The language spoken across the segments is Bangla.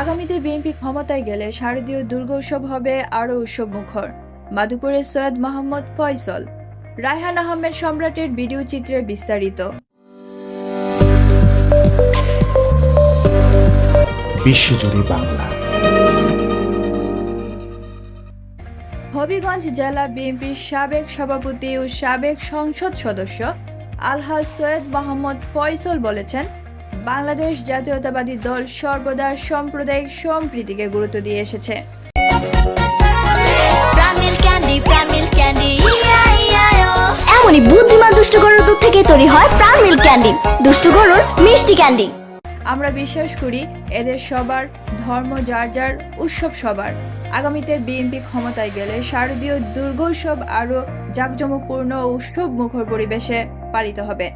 আগামীতে বিএনপি ক্ষমতায় গেলে শারদীয় দুর্গোৎসব হবে আরও উৎসব মুখর মাধুপুরের সৈয়দ মোহাম্মদ ফয়সল রায়হান আহমেদ সম্রাটের ভিডিও চিত্রে বিস্তারিত। বিশ্বজুড়ে বাংলা। হবিগঞ্জ জেলা বিএনপির সাবেক সভাপতি ও সাবেক সংসদ সদস্য আলহাজ সৈয়দ মোহাম্মদ ফয়সল বলেছেন বাংলাদেশ জাতীয়তাবাদী দল সর্বদা সাম্প্রদায়িক সম্প্রীতিকে গুরুত্ব দিয়ে এসেছে। ক্যান্ডি এমনই বুদ্ধিমান দুষ্টু গরুর দুধ থেকে তৈরি হয় ক্যান্ডি দুষ্টু গরুর মিষ্টি ক্যান্ডি আমরা বিশ্বাস করি এদের সবার ধর্ম যার যার উৎসব সবার। আগামীতে বিএনপি ক্ষমতায় গেলে শারদীয় দুর্গোৎসব আরও জাঁকজমকপূর্ণ উৎসব মুখর পরিবেশে পালিত হবে।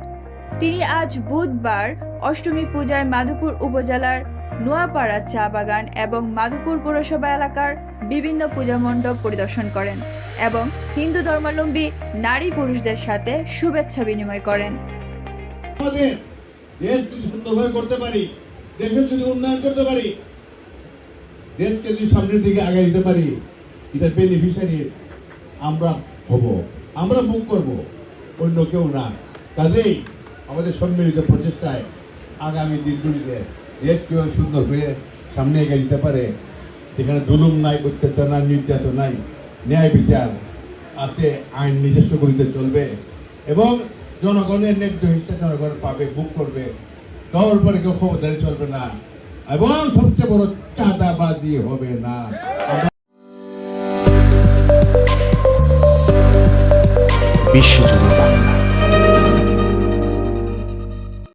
তিনি আজ বুধবার অষ্টমী পূজায় মাধুপুর উপজেলার নোয়াপাড়া চা বাগান এবং মাধুপুর পৌরসভা এলাকার বিভিন্ন পূজা মণ্ডপ পরিদর্শন করেন এবং হিন্দু ধর্মাবলম্বী নারী পুরুষদের সাথে শুভেচ্ছা বিনিময় করেন। আমাদের দেশ যদি সুন্দরভাবে করতে পারি, দেশের যদি উন্নয়ন করতে পারি, দেশকে যদি সামনের দিকে আগে পারি, এটা বেনিফিশিয়ারি আমরা হব, আমরা বুক করব, অন্য কেউ না। কাজেই আমাদের সম্মিলিত প্রচেষ্টায় আগামী দিনগুলিতে দেশ কীভাবে সুন্দর হয়ে সামনে এগিয়ে দিতে পারে, সেখানে জুলুম নাই, অত্যাচার নাই, নির্যাতন নাই, ন্যায় বিচার আছে, আইন নিজস্ব করিতে চলবে এবং জনগণের ন্যায্য হিসেবে জনগণ পাবে বুক করবে, কারোর পরে কেউ ক্ষমতায় চলবে না এবং সবচেয়ে বড় চাঁদাবাজি হবে না। বিশ্বজুড়ে